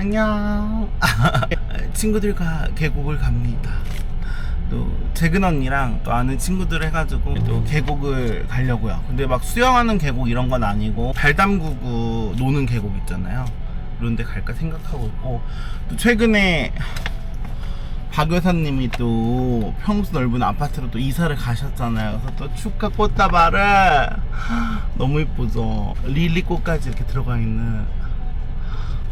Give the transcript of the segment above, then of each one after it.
안녕. 친구들과 계곡을 갑니다. 또 재근 언니랑 또 아는 친구들 해가지고 또 계곡을 가려고요. 근데 막 수영하는 계곡 이런 건 아니고 발 담그고 노는 계곡 있잖아요. 그런 데 갈까 생각하고 있고 또 최근에 박 여사님이 또 평수 넓은 아파트로 또 이사를 가셨잖아요. 그래서 또 축하 꽃다발을 너무 이쁘죠. 릴리 꽃까지 이렇게 들어가 있는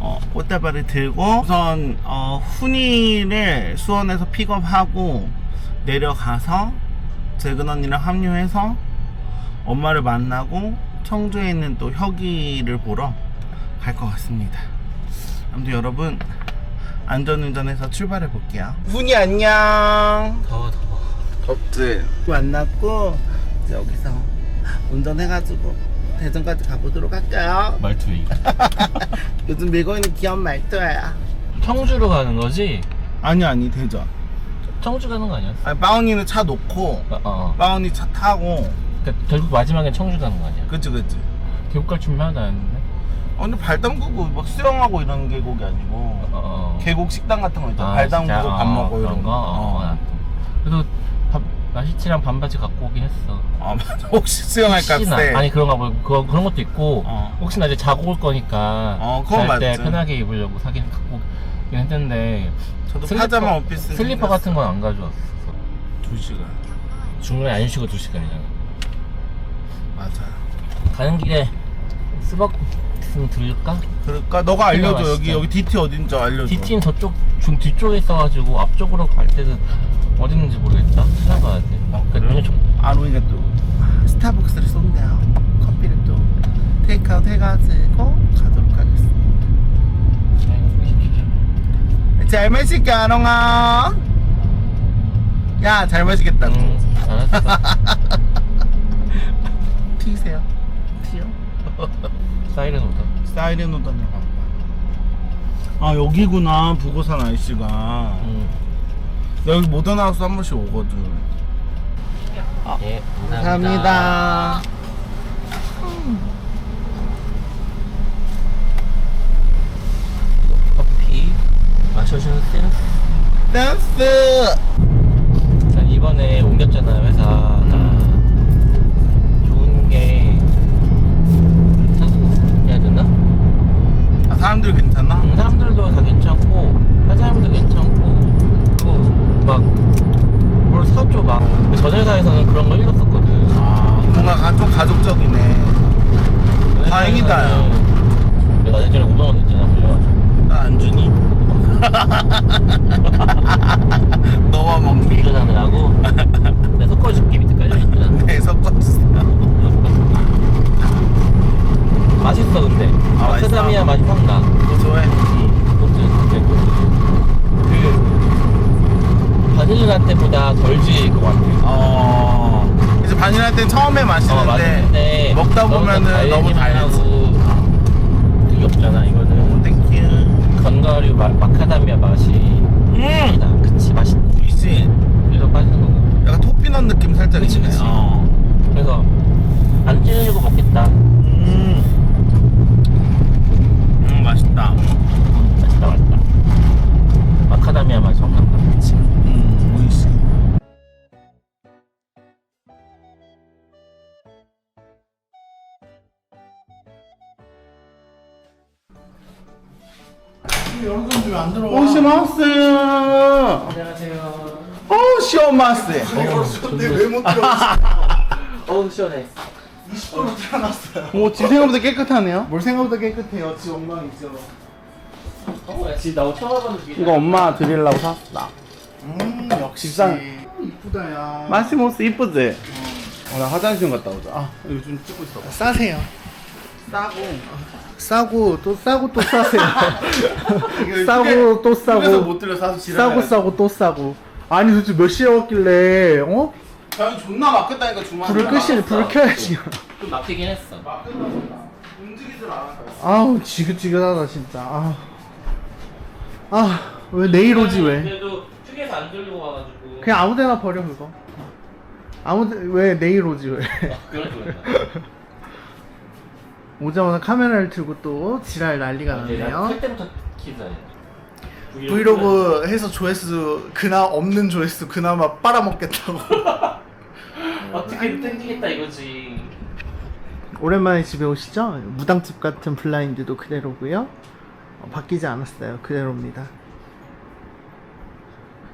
어, 꽃다발을 들고 우선 어, 훈이를 수원에서 픽업하고 내려가서 재근 언니랑 합류해서 엄마를 만나고 청주에 있는 또 혁이를 보러 갈 것 같습니다. 아무튼 여러분 안전운전해서 출발해 볼게요. 훈이 안녕. 더워 더워 덥지. 만났고 이제 여기서 운전해가지고 대전까지 가보도록 할게요. 말투 이 요즘 밀고 있는 귀여운 말투야. 청주로 가는 거지? 아니 아니 대전. 청주 가는 거 아니었어? 아니 빠온이는 차 놓고 어, 어. 빠온이 차 타고. 그러니까 결국 마지막엔 청주 가는 거 아니야? 그치 그치. 계곡 갈 준비 하나도 안 했는데? 어, 근데 발 담그고 막 수영하고 이런 계곡이 아니고 어, 어. 계곡 식당 같은 거 있잖아. 아, 발 담그고 진짜? 밥 어, 먹고 이런 거? 거. 어, 어. 그래도 밥, 나시치랑 반바지 갖고 오긴 했어 아 맞아. 혹시 수영할 혹시나 값에. 아니 그런가 뭐 그거, 그런 것도 있고 어. 혹시나 이제 자고 올 거니까 어, 그건 잘 때 맞지. 편하게 입으려고 사긴 갖고 오긴 했는데 저도 파자마 오피스 슬리퍼 같은 건 안 가져왔어 두 시간. 중간에 안 쉬고 2시간이잖아 맞아요. 가는 길에 수박 좀 들릴까? 그럴까? 너가 알려줘. 여기 여기 DT 어딘지 알려줘. DT는 저쪽 중 뒤쪽에 있어가지고 앞쪽으로 갈 때는 어디 있는지 모르겠다. 찾아봐야 돼. 아, 그 그래? 눈에 좀 아로이가 또 스타벅스를 쏜대요. 커피를 또 테이크아웃 해가지고 가도록 하겠습니다. 잘 마실게 아롱아. 야 잘 마시겠다고. 응, 알았어. 튀세요. 튀요. 사이렌 오다. 사이렌 오다니 아 여기구나 부고산 아이씨가. 응. 나 여기 모던 하우스 한 번씩 오거든. 예, 감사합니다. 커피 마셔주는 센스. 댄스. 자, 이번에 옮겼잖아요, 회사. 좋은 게, 좋다고 해야 되나? 아, 사람들 괜찮아? 음, 사람들도 다 괜찮고 사장님도 괜찮고 막뭘 사줘 막전 회사에서는 그런 걸 잃었었거든 아, 뭔가 가- 좀 가족적이네. 다행이다, 야. 내가 예전에 500원 냈잖아 불려가지고 나 안 주니? 너와 먹니? 운전하느라고 내가 섞어줄게 밑에 깔려있잖아 네, 섞어주세요. 맛있어 근데 아, 맛있어? 마카다미아 맛이 확 나. 너 좋아해? 꽃들 되게 그 바닐라 때보다 덜 질릴 것 같아 어. 이제 바닐라 때 처음에 어, 마시는데 맛있는데 먹다 보면은 너무 달지. 그게 없잖아 이거는 땡큐. 견과류 마, 마카다미아 맛이 음. 나 그치 맛있지 이지 그래서 빠지는 거고 약간 토피넛 느낌 살짝 그치, 있네. 그치. 어. 그래서 안 찔리고 먹겠다 음. 음. 맛있다 오시마스. 왜못 들어? 어우 시원해 20분으로 태어났어요. 오, 지 생각보다 깨끗하네요. 뭘 생각보다 깨끗해요. 지 엉망이죠. 어, 지금 나 처음 와봤는데 이거 엄마 드리려고 샀다. 음 역시. 비싼- 이쁘다 야. 마시모스 이쁘지? 어, 나 화장실 좀 갔다 오자. 아, 이거 좀 찍고 있어. 싸세요. 싸고. 싸고 또 싸고 또 싸세요. 싸고 또 그래서 싸고. 못 들려 싸서 싸고 싸고 또 싸고. 아니 도대체 몇 시에 왔길래 어? 저는 존나 막혔다니까 주말. 불을 끄시 불을 켜야지. 좀 막히긴 했어 움직이질 않아. 아우 지긋지긋하다 진짜. 아. 아, 왜 내일 오지 왜? 그래도 휴게소 안 들리고 와가지고 그냥 아무 데나 버려 그거. 아무 데 왜 내일 오지 왜? 그럴 줄 알았다 오자마자 카메라를 들고 또 지랄 난리가 할 났네요. 때부터 키즈 아니야 브이로그 해서 조회수 그나 없는 조회수 그나마 빨아먹겠다고. 어떻게 땡기겠다 이거지 오랜만에 집에 오시죠? 무당집 같은 블라인드도 그대로고요. 어, 바뀌지 않았어요. 그대로입니다.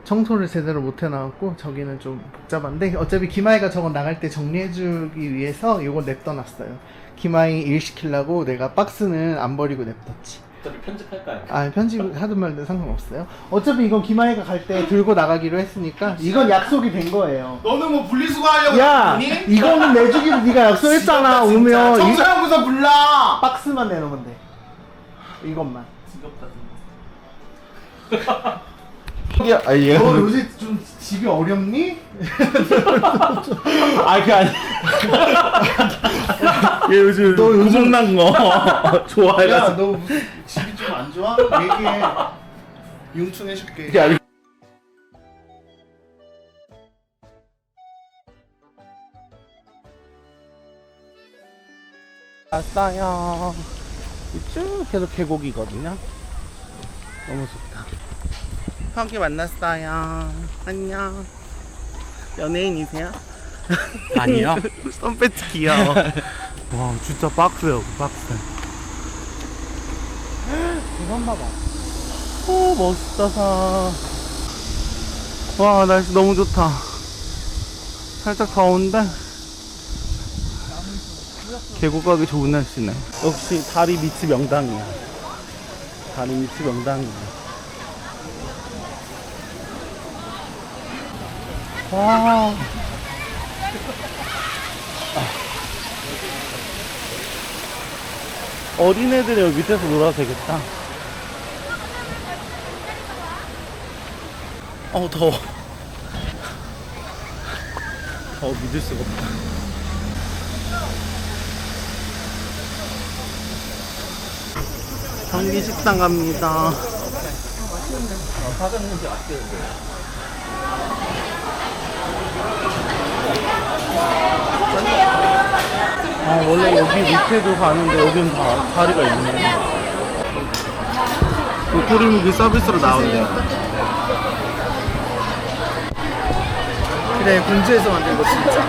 청소를 제대로 못 해나왔고 저기는 좀 복잡한데 어차피 김아이가 저건 나갈 때 정리해주기 위해서 이거 냅둬놨어요. 김아이 일 시키려고 내가 박스는 안 버리고 냅뒀지. 어차피 편집할까요? 아 편집 하든 말든 상관없어요. 어차피 이건 김아이가 갈 때 들고 나가기로 했으니까 이건 약속이 된 거예요. 너는 뭐 분리수거 하려고 야 이거는 내주기로 네가 약속했잖아 오면 이 청소하고서 불러 박스만 내놓으면 돼. 이것만. 야, 아, 얘 너 요새 좀 집이 어렵니? 아 그게 아니 얘 요즘 너 요즘- 구멍난 거 야, 좋아해가지고 너 무슨 집이 좀 안 좋아? 얘기해. 융충해줄게. 야, 왔어요. 쭉 계속 계곡이거든요. 너무 좋다. 형기 만났어요. 안녕. 연예인이세요? 아니요 선배트 귀여워. 와, 진짜 박스요, 박스. 이건 봐봐. 오, 멋있다, 사. 와, 날씨 너무 좋다. 살짝 더운데? 계곡 가기 좋은 날씨네. 역시 다리 밑이 명당이야. 다리 밑이 명당이야. 와. 어린애들이 여기 밑에서 놀아도 되겠다. 어, 더워. 더워, 믿을 수가 없다. 경기 식당 갑니다. 사장님한테 아끼는데 아, 원래 여기 밑에도 가는데 여기는 다 자리가 있네. 도토리묵이 서비스로 나온대. 그래, 공주에서 만든 거 진짜.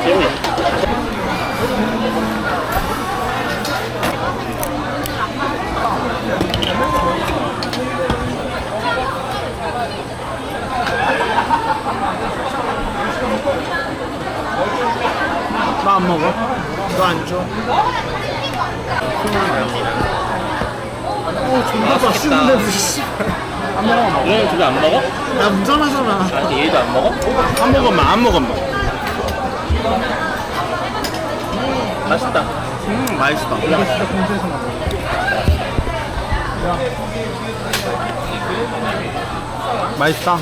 나 안 먹어. 너 안 줘. 어, 존나 맛있는데, 씨. 안 먹어, 먹어. 얘는 두개 안 먹어? 나 운전하잖아. 아니 얘도 안 먹어? 한 모금만 한 모금만 맛있다 음 맛있다 이거 진짜 공주에서 만든 거. 맛있다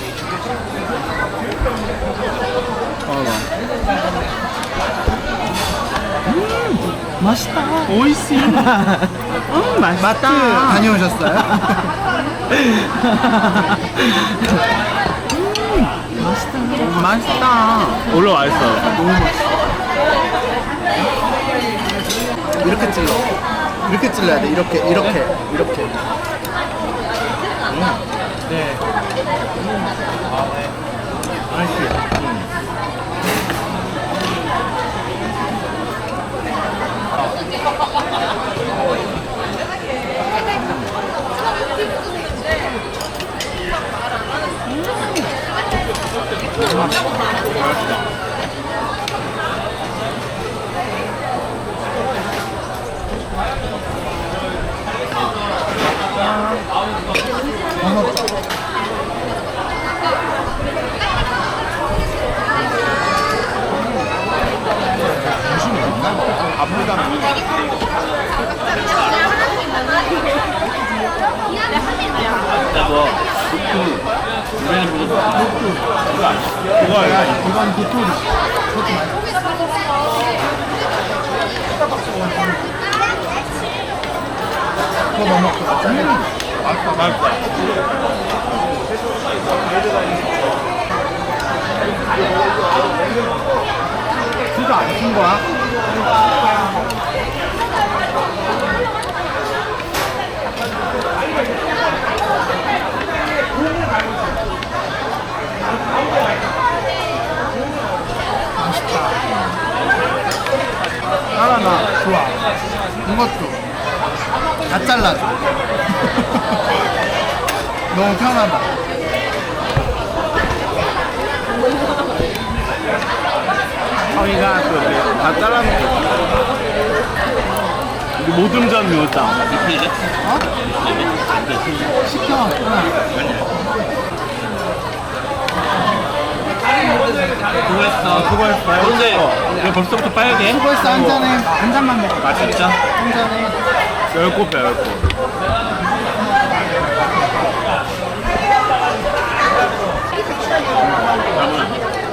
맛있다. 오이시 음 맛있다 다녀오셨어요? 음, 맛있다 너무 맛있어. 이렇게 찔러. 이렇게 찔러야 돼. 이렇게, 이렇게, 이렇게. 네. 맛있어 뭐 우리는 그거 그거야 이건 도토리. 그거 뭐 먹고 같이 맛있다 맛있다 진 달라져. 너무 편하다. 허리가 다 잘라놓고. 모든 점 요다. 어? 시켜. 수고했어. 아, 수고했어요. 근데 네. 벌써부터 빨개. 수고했어 한 잔에 한 잔만 먹어. 맛있죠? 한 잔에. 열곱 배 열곱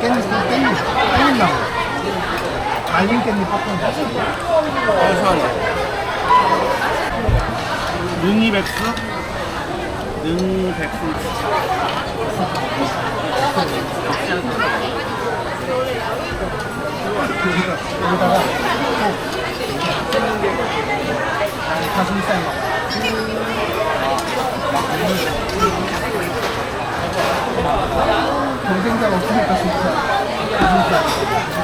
깻잎 깻잎 여기다가 가슴살 먹어. 경쟁자가 없으니까 좋다. 가슴살.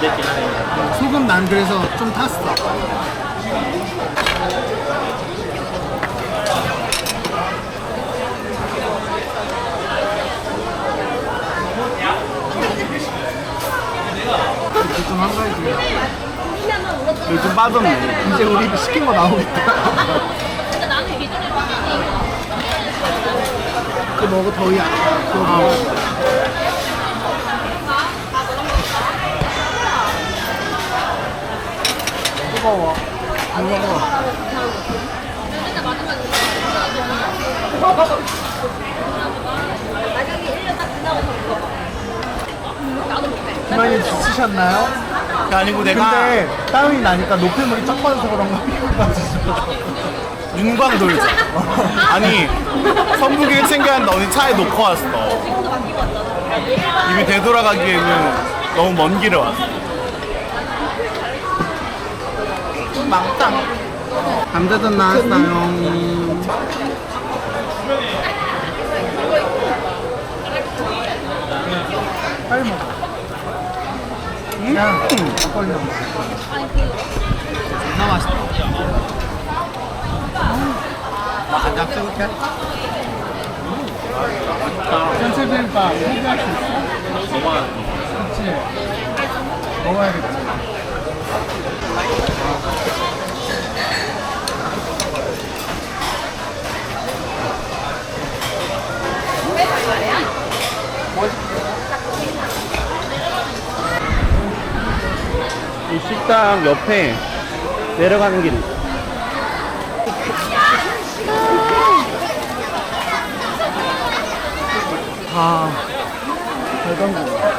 됐긴 하네. 소금 난 그래서 좀 탔어. 좀 한가해지. 요즘 빠졌네 이제 우리 시킨 거 나오겠다. 그거 먹어 더위 안 나. 그거 먹어. 뜨거워. 안 먹어. 그만이 지치셨나요? 아니고 내가 근데 땀이 나니까 노폐물이 쫙 빠져서 그런가. 윤광 돌죠 아니 선풍기를 챙겨야 한다 언니 차에 놓고 왔어 이미 되돌아가기에는 너무 먼 길을 왔어 망땅. 감자전 나왔어요. 빨리 먹어. 야, 막걸리 먹어. 나 맛있다. 나 짭짤해? 전체 비빔밥 포기할 수 있어? 먹어야 그치? 먹어야겠지. 식당 옆에 내려가는 있어 아, 대단하다.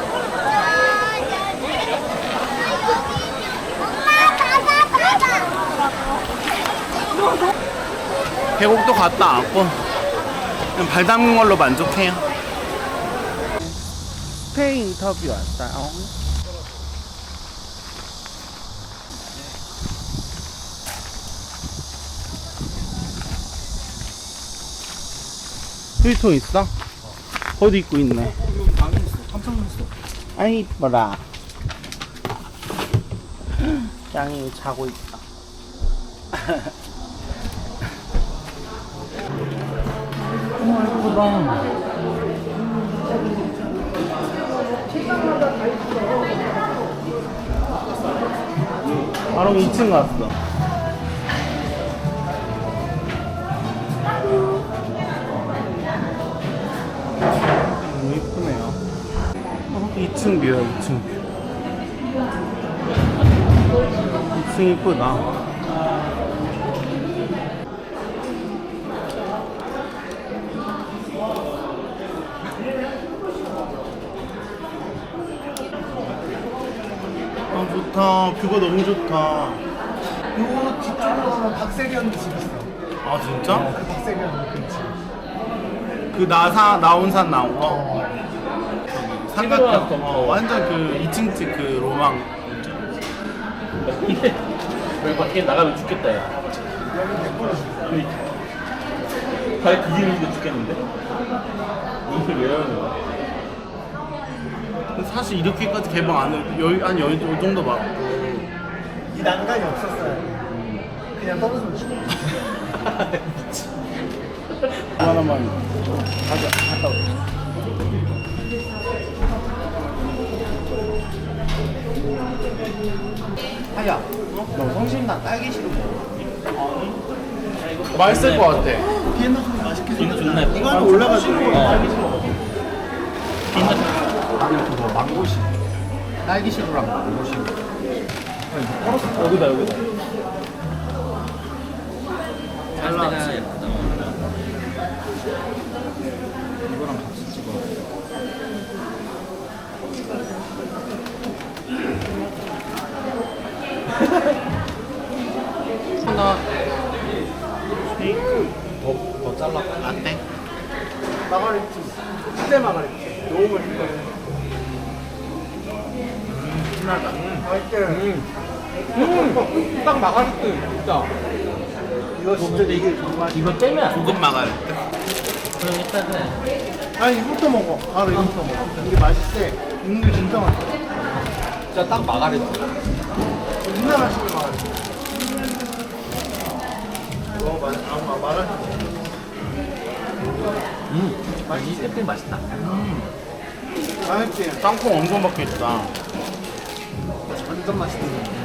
계곡도 갔다 왔고 그냥 발 담근 걸로 만족해요. 스페인 인터뷰 왔어요 휴지통 있어? 거기 입고 있네 깜짝 놀랐어. 아이 이뻐라 짱이 자고 있다 어머, 예쁘다. 바로 2층 갔어 2층 뷰야 2층 뷰 2층 이쁘다 아 좋다 뷰가 너무 좋다 요 뒤쪽으로 박세련 집 있어 아 진짜? 어, 그 박세련 그 집. 그 나온 산 나온 거? 어. 어. 삼각형. 어, 완전 그 2층 집 그 로망. 왜 밖에 나가면 죽겠다 야발 디디는데 죽겠는데? 이걸 왜 하는 거야? 근데 사실 이렇게까지 개방 안 해. 여기 한 여기 이 정도 맞고. 이 난간이 없었어요. 그냥 떨어지면 죽어. 하나만. 가자. 갔다 오자. 하야, 너 성심당 딸기 시럽 먹어. 맛있을 것 같아. 비엔나 소리 맛있게 이거. 존나 예뻐. 이거 하나 올라가지고. 비나 그거 망고시. 딸기 시럽랑 망고시. 여기다 여기다 잘 나왔지. 예쁘다 이거랑 같이 찍어. 하나 더, 더 잘라. 라떼. 마가리티. 스테 마가리티. 너무 맛있어. 진하다. 맛있게. 음. 딱 마가리티. 진짜. 이거 진짜 이게 정말. 이거 떼면 안 돼. 고급 마갈. 그럼 일단은 아니 이것도 먹어. 바로 이것도 먹어. 이게 맛있대. 먹는 게 진짜 맛있어. 진짜 딱 마가리지 진짜 맛있게 마가리티. 어, 음, 이 스테이크 맛있다 맛있지. 땅콩 엄청 박혀있다. 완전 맛있는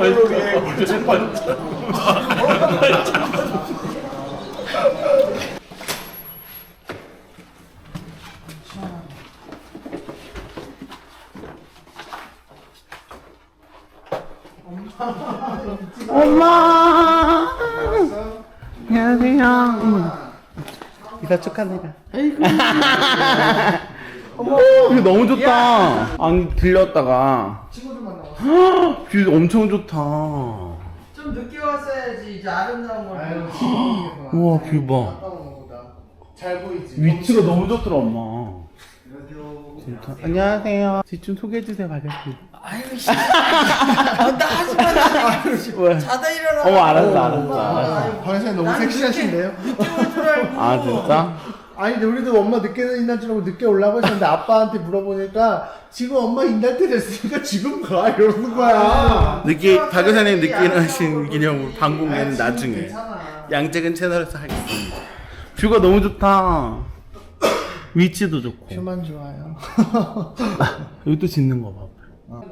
더블로리에 재판. 엄마! 안녕하세요. 이사 축하드려. 어머, 뷰 너무 좋다. 아니, 들렸다가. 뷰 엄청 좋다. 좀 늦게 왔어야지 이제 아름다운 걸 아유, 보고. 우와, 뷰 봐. 아까운 거보다. 잘 보이지? 위치가 너무 좋더라, 엄마. 안녕하세요. 진짜. 안녕하세요. 지좀 소개해 주세요, 가볍게. 아유 씨. 아, 나 하지 마 나. 왜? 자다 일어나. 어머, 알았어, 알았어, 알았어. 아, 방에서 너무 섹시하신데요? 늦게 올 줄 알고. 아, 진짜? 아니 근데 우리도 엄마 늦게 있나 줄 알고 늦게 올라고 했는데 아빠한테 물어보니까 지금 엄마 인달 때 됐으니까 지금 가 이러는 거야. 늦게, 박 여사님 늦게 일어나신 기념으로 방공개는 아, 나중에. 양재근 채널에서 하겠습니다. 뷰가 너무 좋다. 위치도 좋고. 뷰만 좋아요. 여기 또 짓는 거 봐.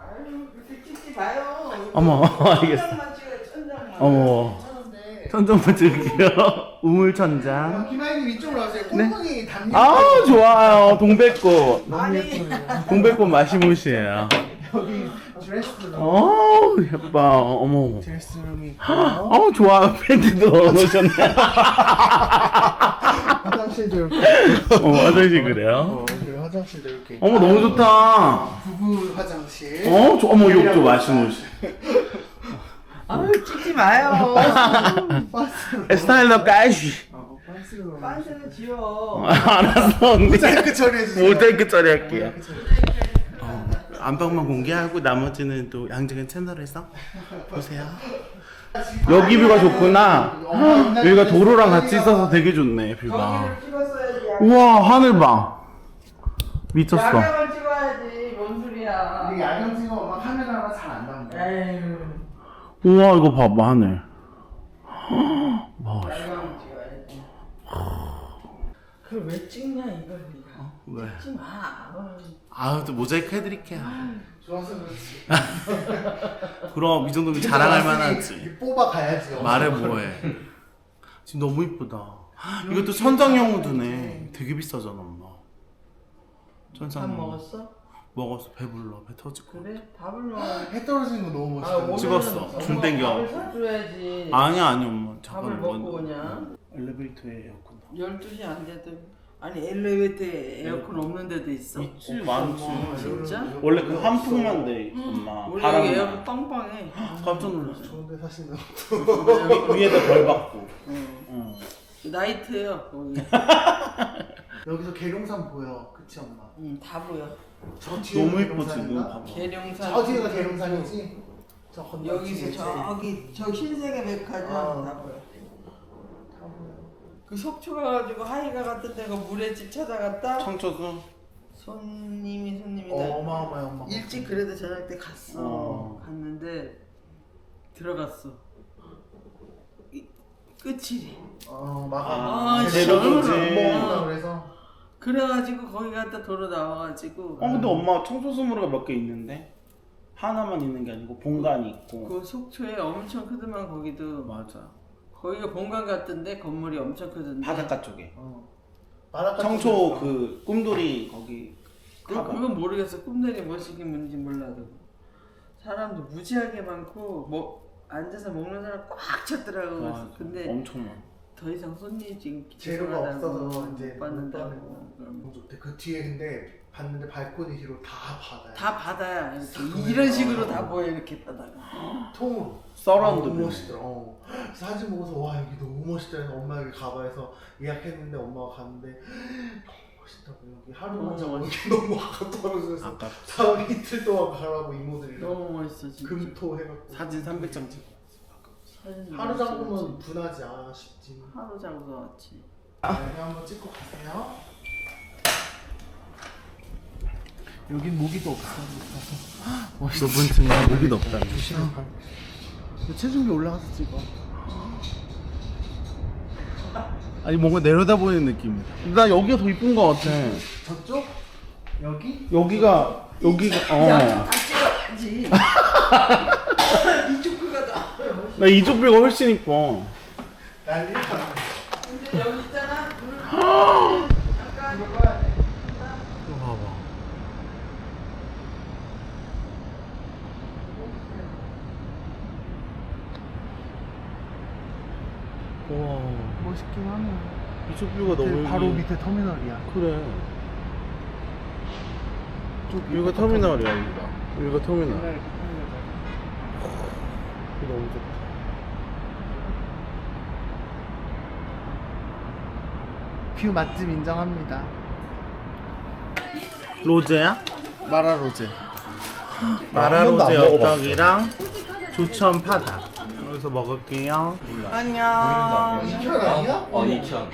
아유 그렇게 찍지 마요. 어머, 알겠어. 천장만 찍어요 천장만. 어머. 천정만 찍을게요. 우물천장. 김아이님 이쪽으로 와세요. 꽁꽁이 담요. 아우, 좋아요. 동백꽃. 아니 동백꽃 마시못이에요. 여기 드레스룸. 어우, 예뻐. 어머. 드레스룸이 있고 어우, 좋아요. 팬티도 넣어놓으셨네. 화장실도 이렇게. 어, 화장실 그래요? 어, 그리고 화장실도 이렇게. 있고. 어머, 너무 좋다. 부부 화장실. 어, 저, 어머, 욕조 마시못이. 아유 찍지 마요. 어, 바스로. 반스는 지워. 알았어, 언니. 모자이크 처리해 주세요. 모자이크 처리할게요. 어, 안방만 공개하고 나머지는 또 양재근 채널에서 보세요. 여기 뷰가 좋구나. 여기가 도로랑 같이 있어서 되게 좋네 뷰가. 찍었어야지. 우와 하늘 봐. 미쳤어. 야경을 찍어야지. 뭔 소리야. 근데 야경 찍어 엄마 카메라가 잘안 나온다. 에휴. 우와 이거 봐봐 하늘. 와 야경 찍어야지. 그걸 왜 찍냐 이걸 네가. 왜? 찍지 마. 어. 아우 또 모자이크 해드릴게요. 좋아서 그렇지. 그럼 이 정도면 자랑할 만하지. 뽑아 가야지. 말해 뭐해. 지금 너무 이쁘다. 이것도 천장형 우드네. 되게 비싸잖아 엄마. 밥 천장. 먹었어? 먹었어 배불러 배 터질 거. 그래? 밥을 먹어. 해 떨어지는 거 너무 멋있다. 오늘은 찍었어. 엄마가 중 땡겨. 밥을 사줘야지. 아니 아니 엄마 밥을 잠깐 먹고 그냥. 엘리베이터에 에어컨. 12시 안 돼도 아니 엘리베이터에 에어컨 없는 데도 있어. 있지 많지. 진짜? 원래 그 한풍만 돼 엄마. 우리 바람. 여기 에어컨 빵빵해. 깜짝 놀랐어. 좋은데 사시는. 위- 위에다 덜 받고. 응. 나이트예요 거기. 여기서 계룡산 보여. 그치 엄마? 응, 다 보여. 저 뒤에 너무 계룡산인가? 지금 봐봐. 계룡산. 저 뒤에가 계룡산이지? 저 건너 여기서 뒤에 저기 저 흰색의 백화점 어. 다 보여. 다 보여. 그 속초 가가지고 하이가 같은 데가 물에 집 찾아갔다. 청초도. 손님이 손님이다. 어마어마해 엄마. 일찍 그래도 저녁 때 갔어. 어. 갔는데 들어갔어. 이- 끝이래. 어 마가. 아, 재료도지. 안 먹는다 그래서. 그래가지고 거기 갔다 도로 나와가지고 어 근데 엄마 청소수무르가 몇 개 있는데 하나만 있는 게 아니고 본관이 있고. 그 속초에 엄청 크더만 거기도 맞아. 거기가 본관 같던데 건물이 엄청 크던데. 바닷가 쪽에. 어. 바닷가 청초. 그 꿈돌이 거기. 그, 가봐. 그건 모르겠어. 꿈들이 뭐시기 뭔지 몰라도 사람도 무지하게 많고 뭐 앉아서 먹는 사람 꽉 찼더라고. 그래서. 근데 엄청 많아. 더 이상 손님 지금 재료가 없어서 이제 못 받는다고. 좋대. 그 뒤에 근데 봤는데 발코니 뒤로 다 바다야. 다 바다야. 이렇게 이런 식으로 다 보여 이렇게 바다가. 통으로. 서라운드 너무. 멋있더라. 어. 사진 보고서 와 여기 너무 멋있다 해서 엄마 여기 가봐 해서 예약했는데 엄마가 갔는데 너무 멋있다고 여기 하루만 어. 자고 여기 너무 아깝다고 그래서 아까 다음 이틀 동안 가라고 이모들이랑 너무 멋있어 진짜. 금토 해갖고 사진 300장 찍어. 사진 하루 멋있어, 잡으면 진짜. 분하지 아쉽지. 하루 잡고서 왔지. 여기 한번 찍고 가세요. 여긴 모기도 없어. 좁은 층에 목이 없다. 체중계 올라가서 찍어. 아니 뭔가 내려다보는 느낌이야. 나 여기가 더 이쁜 거 같아. 저쪽? 여기? 여기가 여기가 어. 다 찍어야지. 이쪽 그가 다. 나 이쪽 뷰가 훨씬 이뻐. 난리다. 근데 여기 있잖아. 물. 잠깐 이거 봐봐. 와 멋있긴 하네. 이쪽 뷰가 너무 바로 여기- 밑에 터미널이야. 그래. 여기가 터미널이야 여기가. 여기가 터미널. 이거 너무 좋다. 뷰 맛집 인정합니다. 로제야? 마라 로제. 마라 한 번도 로제 안 먹어봤어. 엽떡이랑 조천 파다. 여기서 먹을게요. 안녕. 이편 아니야? 어, 2천.